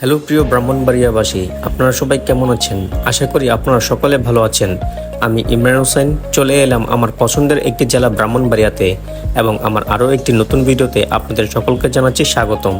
Hello প্রিয় ব্রাহ্মণবাড়িয়াবাসী, আপনারা সবাই কেমন আছেন? আশা করি আপনারা সকলে ভালো আছেন। আমি ইমরান হোসেন, চলে এলাম আমার পছন্দের একটি জেলা ব্রাহ্মণবাড়িয়াতে এবং আমার আরও একটি নতুন ভিডিওতে আপনাদের সকলকে জানাচ্ছি স্বাগতম।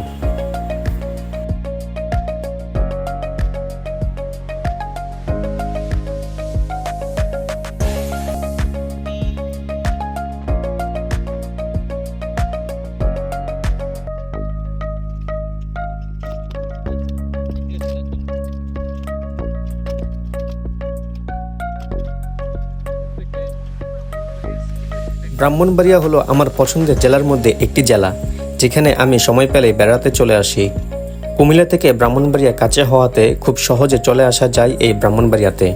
ব্রাহ্মণবাড়িয়া হলো আমার পছন্দের জেলার মধ্যে একটি জেলা, যেখানে আমি সময় পেলে বেড়াতে চলে আসি। কুমিল্লা থেকে ব্রাহ্মণবাড়িয়া কাছে হওয়াতে খুব সহজে চলে আসা যায় এই ব্রাহ্মণবাড়িয়াতে।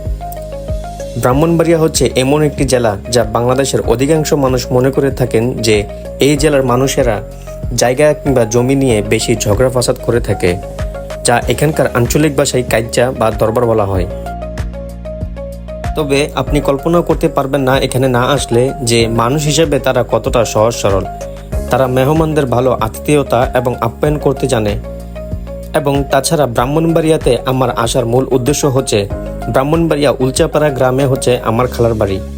ব্রাহ্মণবাড়িয়া হচ্ছে এমন একটি জেলা যা বাংলাদেশের অধিকাংশ মানুষ মনে করে থাকেন যে এই জেলার মানুষেরা জায়গা কিংবা জমি নিয়ে বেশি ঝগড়া ফাসাদ করে থাকে, যা এখানকার আঞ্চলিক ভাষায় কাজ্যা বা দরবার বলা হয়। তবে আপনি কল্পনা করতে পারবেন না এখানে না আসলে যে মানুষ হিসেবে তারা কতটা সহজ সরল। তারা মেহমানদের ভালো আত্মীয়তা এবং আপ্যায়ন করতে জানে। এবং তাছাড়া ব্রাহ্মণবাড়িয়াতে আমার আসার মূল উদ্দেশ্য হচ্ছে, ব্রাহ্মণবাড়িয়া উলচাপাড়া গ্রামে হচ্ছে আমার খালার বাড়ি।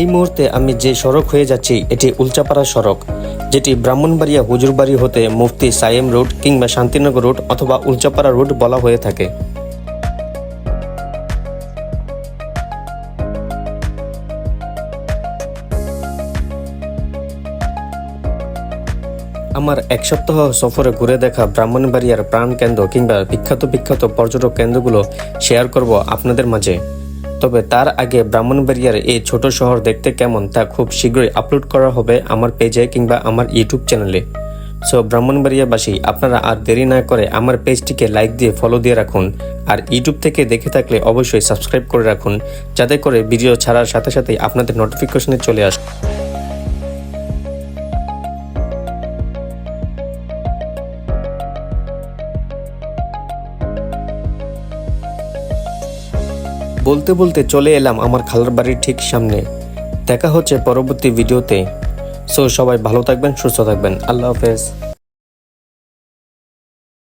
এই মুহূর্তে আমি যে সড়ক হয়ে যাচ্ছি, এটি উলচাপাড়া সড়ক, যেটি ব্রাহ্মণবাড়িয়া হুজুরবাড়ি হতে মুফতি সায়েম রোড কিংবা শান্তিনগর রোড অথবা উলচাপাড়া রোড বলা হয়ে থাকে। আমার এক সপ্তাহ সফরে ঘুরে দেখা ব্রাহ্মণবাড়িয়ার প্রাণকেন্দ্র কিংবা বিখ্যাত বিখ্যাত পর্যটক কেন্দ্রগুলো শেয়ার করব আপনাদের মাঝে। তবে তার আগে ব্রাহ্মণবাড়িয়ার এই ছোট শহর দেখতে কেমন তা খুব শীঘ্রই আপলোড করা হবে আমার পেজে কিংবা আমার ইউটিউব চ্যানেলে সো ব্রাহ্মণবাড়িয়াবাসী, আপনারা আর দেরি না করে আমার পেজটিকে লাইক দিয়ে ফলো দিয়ে রাখুন আর ইউটিউব থেকে দেখে থাকলে অবশ্যই সাবস্ক্রাইব করে রাখুন, যাতে করে ভিডিও ছাড়ার সাথে সাথেই আপনাদের নোটিফিকেশনে চলে আসে বলতে বলতে চলে এলাম আমার খালার বাড়ির ঠিক সামনে। দেখা হচ্ছে পরবর্তী ভিডিওতে। সো সবাই ভালো থাকবেন, সুস্থ থাকবেন। আল্লাহ হাফেজ।